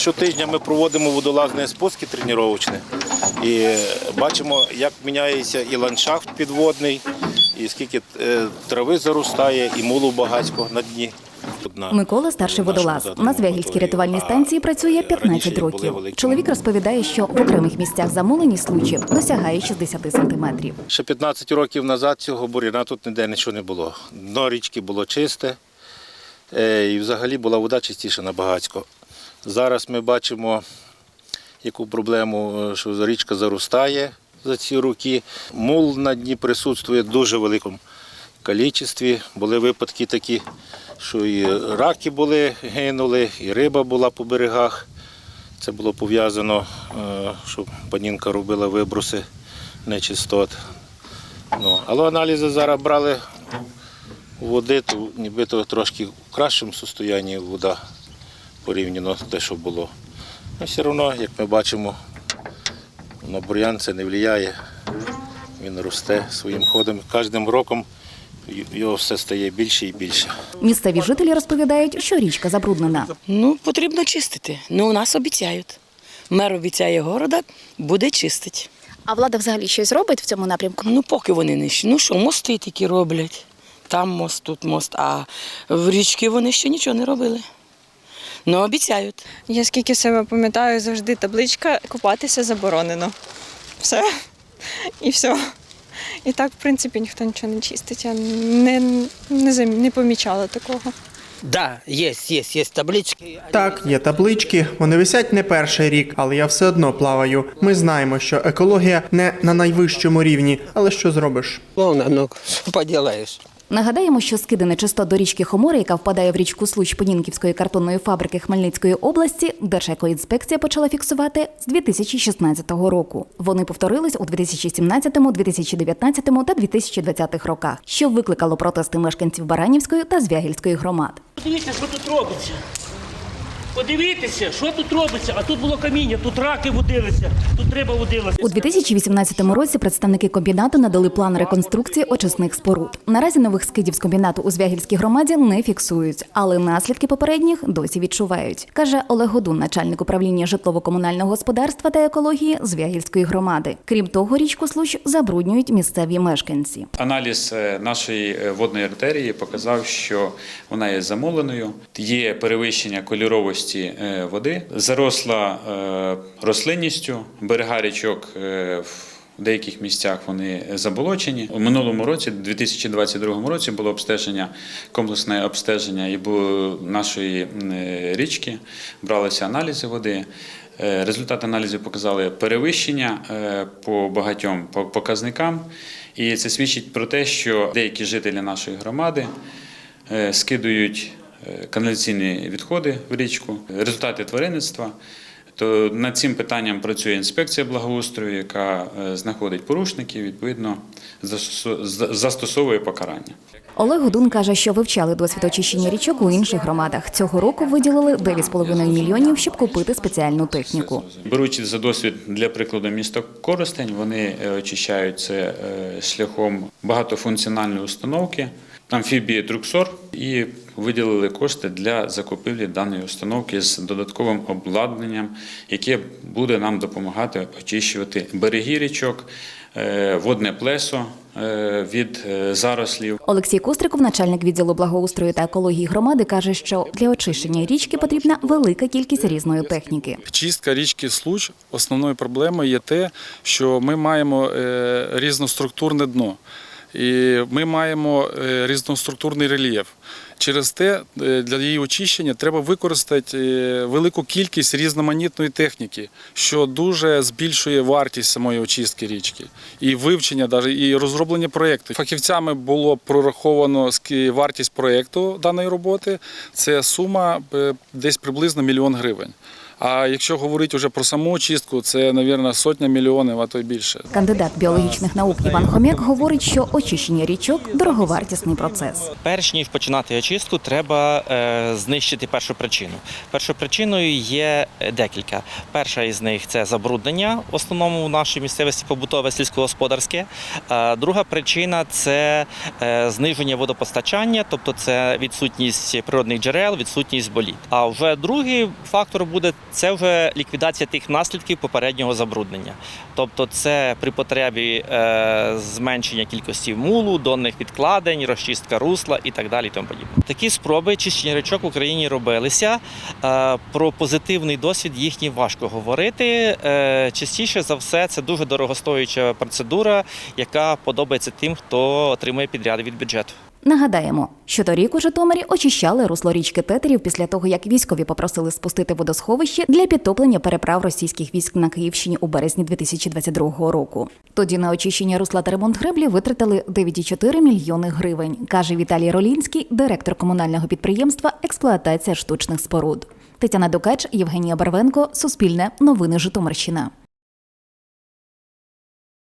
Щотижня ми проводимо водолазні спуски тренувачні і бачимо, як міняється і ландшафт підводний, і скільки е, трави заростає, і мулу багатько на дні. Микола старший водолаз. На Звягільській рятувальній станції працює 15 років. Чоловік розповідає, що в окремих місцях замулені случі досягає 60 сантиметрів. Ще 15 років назад цього бур'яна тут ніде нічого не було. Дно річки було чисте, е, і взагалі була вода чистіша на багацько. Зараз ми бачимо яку проблему, е, що річка заростає за ці роки. Мул на дні присутствує в дуже великому кількості. Були випадки такі, що і раки були, гинули, і риба була по берегах. Це було пов'язано, е, що панінка робила виброси нечистот. Ну, але аналізи зараз брали води, то нібито трошки в кращому стані вода порівняно з те, що було. Ну, все одно, як ми бачимо, на бур'ян це не впливає. Він росте своїм ходом. Кожним роком його все стає більше і більше. Місцеві жителі розповідають, що річка забруднена. Ну, потрібно чистити. Ну, у нас обіцяють. Мер обіцяє города, буде чистити. А влада взагалі щось робить в цьому напрямку? Ну, поки вони не Ну що, мости тільки роблять. Там мост, тут мост, а в річки вони ще нічого не робили. Ну, обіцяють. Я скільки себе пам'ятаю, завжди табличка купатися заборонено. Все. І все. І так, в принципі, ніхто нічого не чистить. Я не, не, зам- не помічала такого. Да, есть, есть, есть таблички. Так, є таблички, вони висять не перший рік, але я все одно плаваю. Ми знаємо, що екологія не на найвищому рівні, але що зробиш? Словно, ну, что поделаешь. Нагадаємо, що скидане часто до річки Хомори, яка впадає в річку Случ Понінківської картонної фабрики Хмельницької області, Держекоінспекція почала фіксувати з 2016 року. Вони повторились у 2017, 2019 та 2020 роках, що викликало протести мешканців Баранівської та Звягільської громад. Подивіться, що тут робиться. Подивіться, що тут робиться. А тут було каміння, тут раки водилися, тут риба водилася. У 2018 році представники комбінату надали план реконструкції очисних споруд. Наразі нових скидів з комбінату у Звягільській громаді не фіксують, але наслідки попередніх досі відчувають, каже Олег Годун, начальник управління житлово-комунального господарства та екології Звягільської громади. Крім того, річку Случ забруднюють місцеві мешканці. Аналіз е, нашої е, водної артерії показав, що вона є замоленою, є перевищення кольоровості е, води, заросла е, рослинністю, берега річок. е, В деяких місцях вони заболочені. У минулому році, 2022 році, було обстеження, комплексне обстеження і нашої річки, бралися аналізи води. Результати аналізів показали перевищення по багатьом показникам, і це свідчить про те, що деякі жителі нашої громади скидують каналізаційні відходи в річку, результати тваринництва. То над цим питанням працює інспекція благоустрою, яка е, знаходить порушників, відповідно застосовує покарання. Олег Годун каже, що вивчали досвід очищення річок у інших громадах. Цього року виділили 9,5 мільйонів, щоб купити спеціальну техніку. Беручи за досвід для прикладу місто Коростень, вони е, очищають це е, шляхом багатофункціональної установки амфібії Труксор і виділили кошти для закупівлі даної установки з додатковим обладнанням, яке буде нам допомагати очищувати береги річок, е, водне плесо е, від е, зарослів. Олексій Костриков, начальник відділу благоустрою та екології громади, каже, що для очищення річки потрібна велика кількість різної техніки. Чистка річки Случ основною проблемою є те, що ми маємо різноструктурне дно. І ми маємо е, різноструктурний рельєф. Через те е, для її очищення треба використати е, велику кількість різноманітної техніки, що дуже збільшує вартість самої очистки річки, і вивчення, навіть і розроблення проєкту. Фахівцями було прораховано вартість проєкту даної роботи. Це сума десь приблизно мільйон гривень. А якщо говорити вже про саму очистку, це, мабуть, сотня мільйонів, а то й більше. Кандидат біологічних наук Іван Хомяк говорить, що очищення річок дороговартісний процес. Перш ніж починати очистку, треба е, знищити першу причину. Першою причиною є декілька. Перша із них це забруднення, в основному в нашій місцевості побутове сільськогосподарське. Е, друга причина це е, зниження водопостачання, тобто це відсутність природних джерел, відсутність боліт. А вже другий фактор буде це вже ліквідація тих наслідків попереднього забруднення. Тобто, це при потребі е, зменшення кількості мулу, донних відкладень, розчистка русла і так далі. і Тому подібне. Такі спроби чищення річок в Україні робилися. Е, про позитивний досвід їхній важко говорити. Е, частіше за все, це дуже дорогостоюча процедура, яка подобається тим, хто отримує підряди від бюджету. Нагадаємо, що торік у Житомирі очищали русло річки Тетерів після того, як військові попросили спустити водосховище для підтоплення переправ російських військ на Київщині у березні 2022 року. Тоді на очищення русла та ремонт греблі витратили 9,4 мільйони гривень, каже Віталій Ролінський, директор комунального підприємства Експлуатація штучних споруд. Тетяна Дукач, Євгенія Барвенко, Суспільне, Новини Житомирщина.